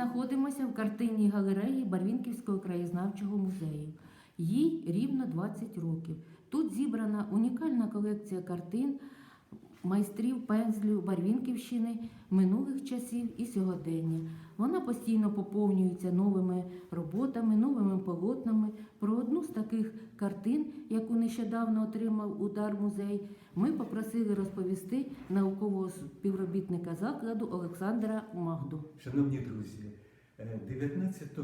знаходимося в картинній галереї Барвінківського краєзнавчого музею. Їй рівно 20 років. Тут зібрана унікальна колекція картин майстрів пензлю Барвінківщини минулих часів і сьогодення. Вона постійно поповнюється новими роботами, новими полотнами. Про одну з таких картин, яку нещодавно отримав удар музей, ми попросили розповісти наукового співробітника закладу Олександра Магду. Шановні друзі, е, 19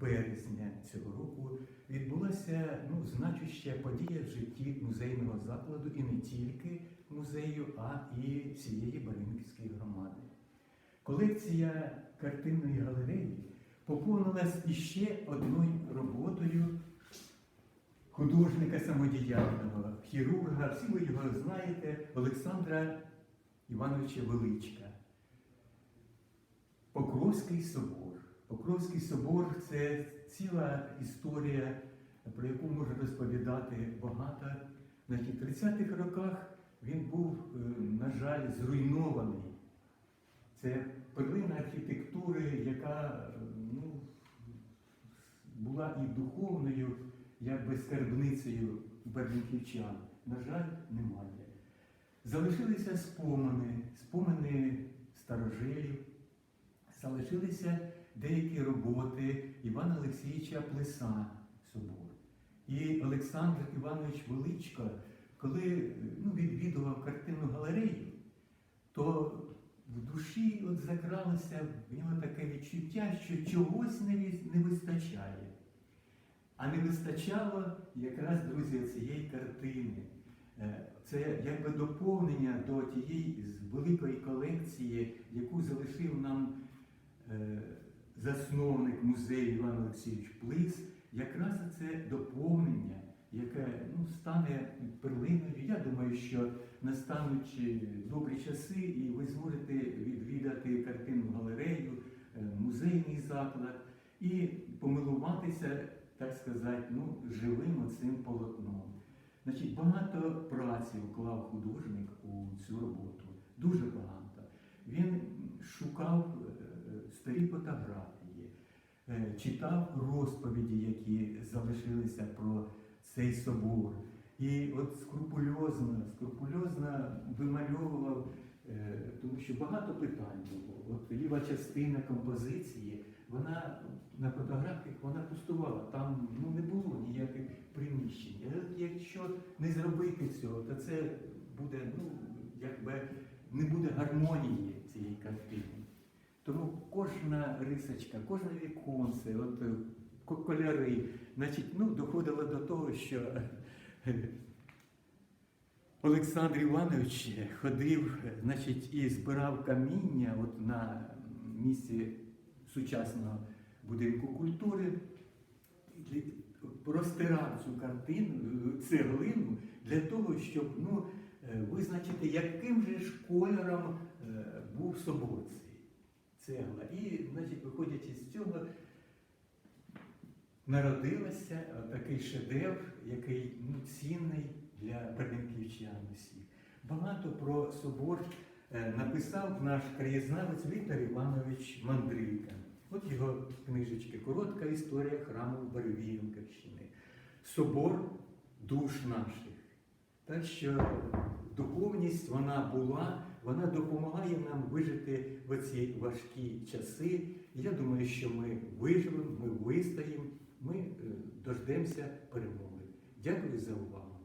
березня цього року відбулася ну, значуща подія в житті музейного закладу і не тільки музею, а і всієї Барвінківської громади. Колекція картинної галереї поповнилась іще одною роботою художника самодіяльного, хірурга, всі ви його знаєте, Олександра Івановича Величка. Покровський собор. Покровський собор це ціла історія, про яку можна розповідати багато. В 30-х роках він був, е, на жаль, зруйнований. Це перлина архітектури, яка е, ну, була і духовною, якби скарбницею бердниківчан. На жаль, немає. Залишилися спомини, спомини старожилів, залишилися деякі роботи Івана Олексійовича Плеса собор. І Олександр Іванович Величко, коли ну, відвідував картинну галерею, то в душі от закралося в нього таке відчуття, що чогось не, не вистачає. А не вистачало якраз, друзі, цієї картини. Е, Це якби доповнення до тієї великої колекції, яку залишив нам е, засновник музею Іван Олексійович Плис, якраз це доповнення, яке ну, стане перлиною. Я думаю, що настануть е, добрі часи, і ви зможете відвідати картинну галерею, е, музейний заклад і помилуватися, так сказати, ну, живим оцим полотном. Значить, багато праці вклав художник у цю роботу, дуже багато. Він шукав старі фотографії, е, читав розповіді, які залишилися про цей собор. І от скрупульозно, скрупульозно вимальовував, е, тому що багато питань було. От ліва частина композиції, вона на фотографіях вона пустувала, там ну, не було ніяких приміщень. Якщо не зробити цього, то це буде, ну, якби не буде гармонії цієї картини. Тому кожна рисочка, кожне віконце, от е, кольори, значить, ну, доходило до того, що е, Олександр Іванович ходив, значить, і збирав каміння от на місці сучасного будинку культури, розтирав цю картину, цеглину для того, щоб ну, е, визначити, яким же ж кольором був собор цей цегла. І, значить, виходячи з цього, народилася такий шедевр, який ну, цінний для берденківчан усіх. Багато про собор е, написав наш краєзнавець Віктор Іванович Мандрика. От його книжечки Коротка історія храму Барвінківщини. Собор душ наших. Так що духовність вона була, вона допомагає нам вижити в ці важкі часи. Я думаю, що ми виживемо, ми вистоїмо, ми е, дождемося перемоги. Дякую за увагу.